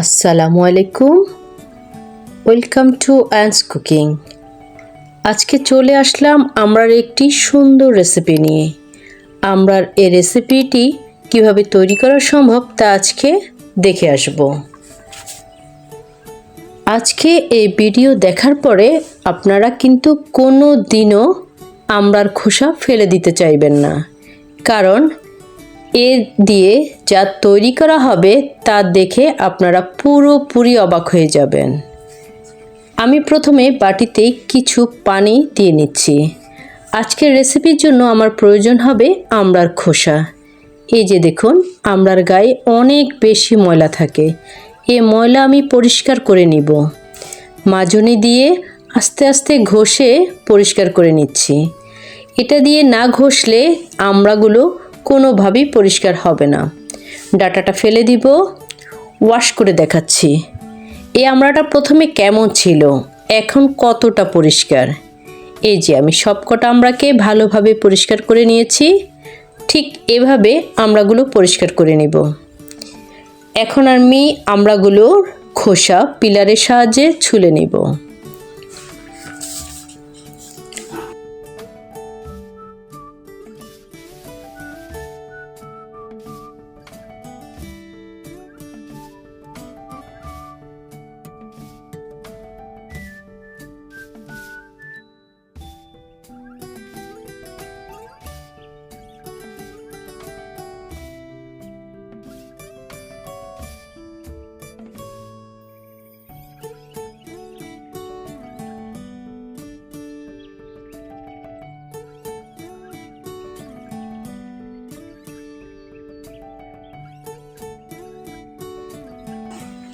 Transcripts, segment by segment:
আসসালামু আলাইকুম। Welcome to অ্যান্স cooking আজকে চলে আসলাম আমরার একটি সুন্দর রেসিপি নিয়ে। আমরার এই রেসিপিটি কীভাবে তৈরি করা সম্ভব তা আজকে দেখে আসব। আজকে এই ভিডিও দেখার পরে আপনারা কিন্তু কোনো দিনও আমরার খোসা ফেলে দিতে চাইবেন না। কারণ এ দিয়ে যা তৈরি করা হবে তা দেখে আপনারা পুরোপুরি অবাক হয়ে যাবেন। আমি প্রথমে বাটিতে কিছু পানি দিয়ে নিচ্ছি। আজকের রেসিপির জন্য আমার প্রয়োজন হবে আমড়ার খোসা। এই যে দেখুন আমড়ার গায়ে অনেক বেশি ময়লা থাকে। এ ময়লা আমি পরিষ্কার করে নিব। মাজনি দিয়ে আস্তে আস্তে ঘষে পরিষ্কার করে নিচ্ছি। এটা দিয়ে না ঘষলে আমড়াগুলো কোনোভাবেই পরিষ্কার হবে না। ডাটাটা ফেলে দিব ওয়াশ করে দেখাচ্ছি। এই আমড়াটা প্রথমে কেমন ছিল? এখন কতটা পরিষ্কার? এই যে আমি সবকটা আমড়াকে ভালোভাবে পরিষ্কার করে নিয়েছি। ঠিক এভাবে আমড়াগুলো পরিষ্কার করে নিব। এখন আমি আমড়াগুলোর খোসা, পিলারের সাহায্যে ছুলে নিব।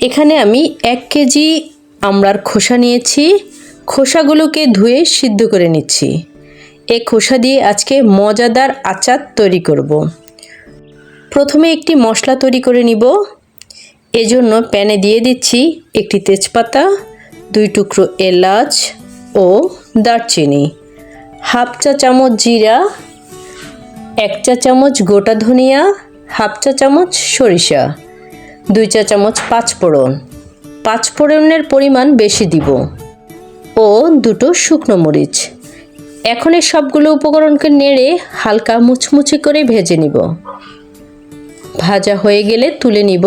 এখানে আমি এক কেজি আমড়ার খোসা নিয়েছি। খোসাগুলোকে ধুয়ে সিদ্ধ করে নিচ্ছি। এই খোসা দিয়ে আজকে মজাদার আচার তৈরি করব। প্রথমে একটি মশলা তৈরি করে নিব। এজন্য প্যানে দিয়ে দিচ্ছি একটি তেজপাতা, দুই টুকরো এলাচ ও দারচিনি, হাফ চা চামচ জিরা, এক চা চামচ গোটা ধনিয়া, হাফ চা চামচ সরিষা। দুই চা চামচ পাঁচফোড়ন পাঁচফোড়নের পরিমাণ বেশি দিব। ও দুটো শুকনো মরিচ। এখন এই সবগুলো উপকরণকে নেড়ে হালকা মুচমুচে করে ভেজে নিব। ভাজা হয়ে গেলে তুলে নিব।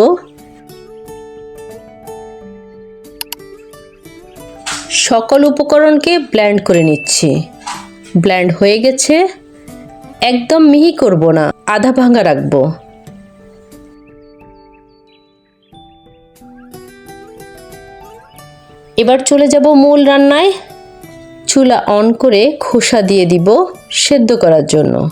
সকল উপকরণকে ব্ল্যান্ড করে নিচ্ছি। ব্ল্যান্ড হয়ে গেছে। একদম মিহি করব না, আধা ভাঙা রাখব। এবার চলে যাব মূল রান্নায়। চুলা অন করে খোসা দিয়ে দিব সেদ্ধ করার জন্য।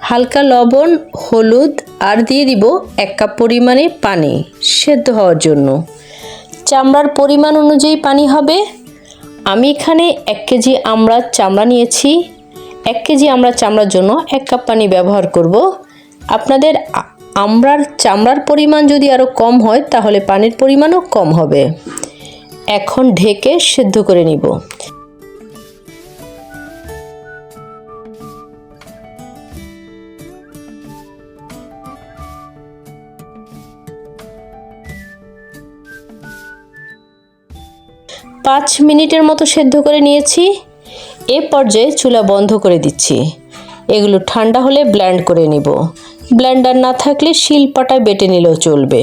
হালকা লবণ, হলুদ, আর দিয়ে দিব এক কাপ পরিমাণে পানি সেদ্ধ হওয়ার জন্য। চামড়ার পরিমাণ অনুযায়ী পানি হবে। আমি এখানে এক কেজি আমড়ার চামড়া নিয়েছি। এক কেজি আমড়ার চামড়ার জন্য এক কাপ পানি ব্যবহার করব। আপনাদের আমড়ার চামড়ার পরিমাণ যদি আরও কম হয়, তাহলে পানির পরিমাণও কম হবে। এখন ঢেকে সেদ্ধ করে নিব। পাঁচ মিনিটের মতো সেদ্ধ করে নিয়েছি। এ পর্যায়ে চুলা বন্ধ করে দিচ্ছি। এগুলো ঠান্ডা হলে ব্ল্যান্ড করে নিব। ব্লেন্ডার না থাকলে শিলপাটায় বেটে নিলেও চলবে।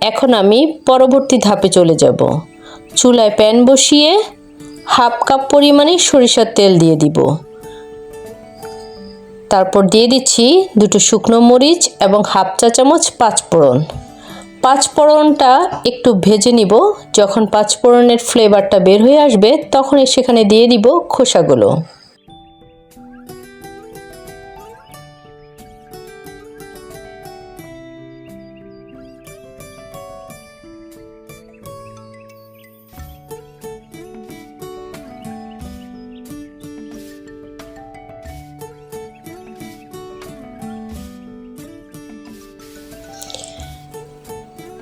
এখন আমি পরবর্তী ধাপে চলে যাব। চুলায় প্যান বসিয়ে হাফ কাপ পরিমাণে সরিষার তেল দিয়ে দিব। তারপর দিয়ে দিচ্ছি দুটো শুকনো মরিচ এবং হাফ চা চামচ পাঁচফোড়ন। পাঁচফোড়নটা একটু ভেজে নিব। যখন পাঁচফোড়নের ফ্লেভারটা বের হয়ে আসবে তখন সেখানে দিয়ে দিব খোসাগুলো।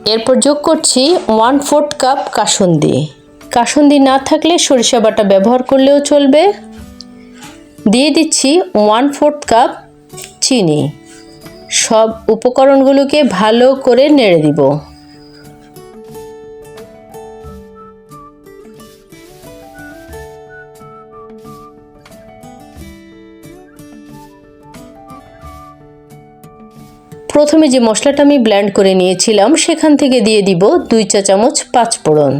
এরপর যোগ করছি ওয়ান ফোর্থ কাপ কাসুন্দি। কাসুন্দি না থাকলে সরিষা বাটা ব্যবহার করলেও চলবে। দিয়ে দিচ্ছি ওয়ান ফোর্থ কাপ চিনি। সব উপকরণগুলোকে ভালো করে নেড়ে দিব। প্রথমে যে মশলাটা আমি ব্ল্যান্ড করে নিয়েছিলাম, সেখান থেকে দিয়ে দিব দুই চা চামচ পাঁচ ফোড়ন।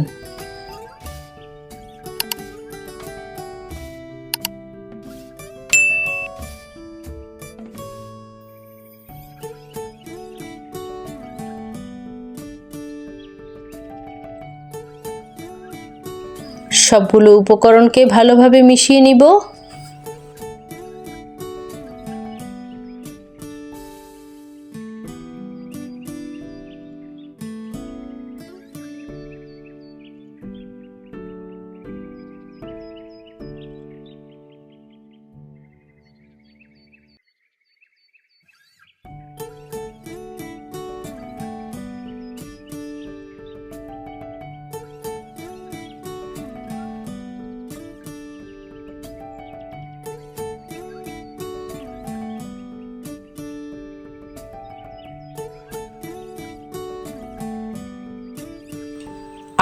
সবগুলো উপকরণকে ভালোভাবে মিশিয়ে নিব।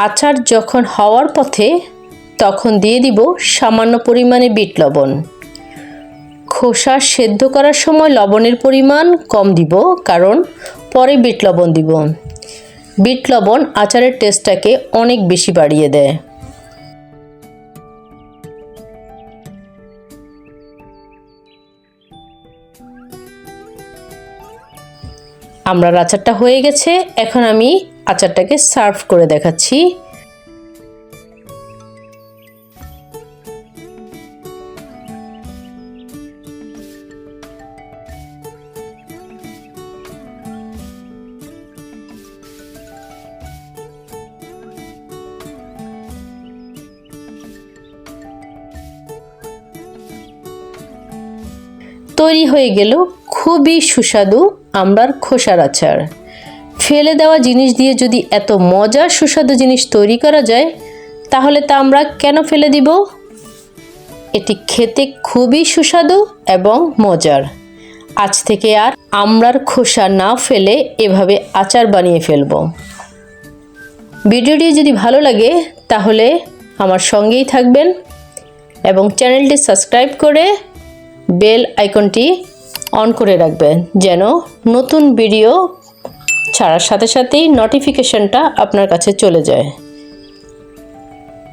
আচার যখন হওয়ার পথে, তখন দিয়ে দিব সামান্য পরিমাণে বিট লবণ। খোসা সেদ্ধ করার সময় লবণের পরিমাণ কম দিব, কারণ পরে বিট লবণ দিব। বিট লবণ আচারের টেস্টটাকে অনেক বেশি বাড়িয়ে দেয়। আমরা আচারটা হয়ে গেছে, এখন আমি আচারটাকে সার্ভ করে দেখাচ্ছি। তৈরি হয়ে গেল খুবই সুস্বাদু আমরার খোসার আচার। ফেলে দেওয়া জিনিস দিয়ে যদি এত মজার সুস্বাদু জিনিস তৈরি করা যায়, তাহলে তা আমরা কেন ফেলে দিব? এটি খেতে খুবই সুস্বাদু এবং মজার। আজ থেকে আর আমরার খোসা না ফেলে এভাবে আচার বানিয়ে ফেলব। ভিডিওটি যদি ভালো লাগে, তাহলে আমার সঙ্গেই থাকবেন এবং চ্যানেলটি সাবস্ক্রাইব করে বেল আইকনটি অন করে রাখবেন, যেন নতুন ভিডিও ছাড়ার সাথে সাথেই নোটিফিকেশনটা আপনার কাছে চলে যায়।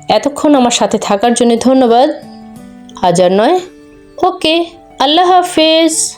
এতক্ষণ আমার সাথে থাকার জন্য ধন্যবাদ। হাজার নয়। ওকে, আল্লাহ হাফেজ।